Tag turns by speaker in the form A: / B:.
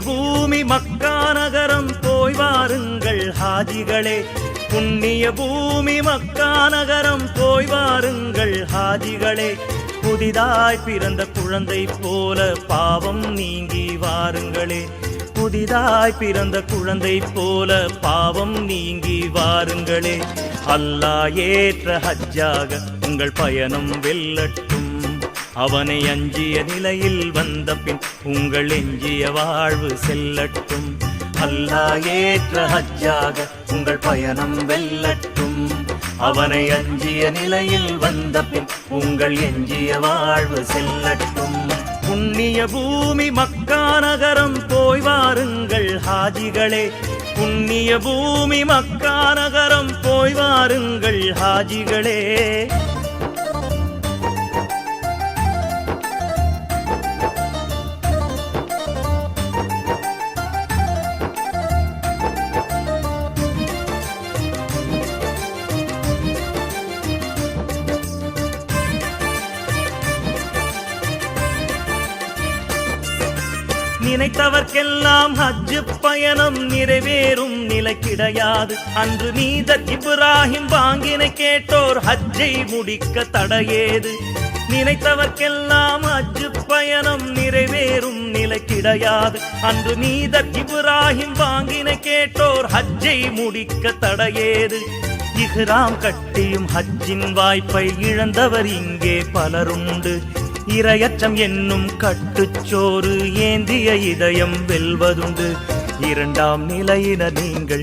A: பூமி மக்கா நகரம் போய் வாருங்கள் ஹாஜிகளே. புண்ணிய பூமி மக்கா நகரம் போய் வாருங்கள் ஹாஜிகளே. புதிதாய் பிறந்த குழந்தை போல பாவம் நீங்கி வாருங்களே. புதிதாய் பிறந்த குழந்தை போல பாவம் நீங்கி வாருங்களே. அல்லா ஏற்ற ஹஜ்ஜாக உங்கள் பயணம் வெல்லட்டும். அவனை அஞ்சிய நிலையில் வந்த பின் உங்கள் எஞ்சிய வாழ்வு செல்லட்டும். அல்லா ஏற்ற ஹஜ்ஜாக உங்கள் பயணம் வெல்லட்டும். அவனை அஞ்சிய நிலையில் வந்த பின் உங்கள் எஞ்சிய வாழ்வு செல்லட்டும். புண்ணிய பூமி மக்கா நகரம் போய் வாருங்கள் ஹாஜிகளே. புண்ணிய பூமி மக்கா நகரம் போய் வாருங்கள் ஹாஜிகளே. நினைத்தவர்க்கெல்லாம் ஹஜ்ஜு பயணம் நிறைவேறும் நிலை கிடையாது அன்று நீதர் இப்ராஹிம் வாங்கினை கேட்டோர் ஹஜ்ஜை முடிக்க தடையேது. நினைத்தவர்க்கெல்லாம் ஹஜ்ஜு பயணம் நிறைவேறும் நிலை கிடையாது அன்று நீதர் இப்ராஹிம் வாங்கினை கேட்டோர் ஹஜ்ஜை முடிக்க தடையேது. இஹ்ராம் கட்டியும் ஹஜ்ஜின் வாய்ப்பை இழந்தவர் இங்கே பலருண்டு. இரையச்சம் என்னும் கட்டுச்சோறு ஏந்திய இதயம் வெல்வதுண்டு. இரண்டாம் நிலையின நீங்கள்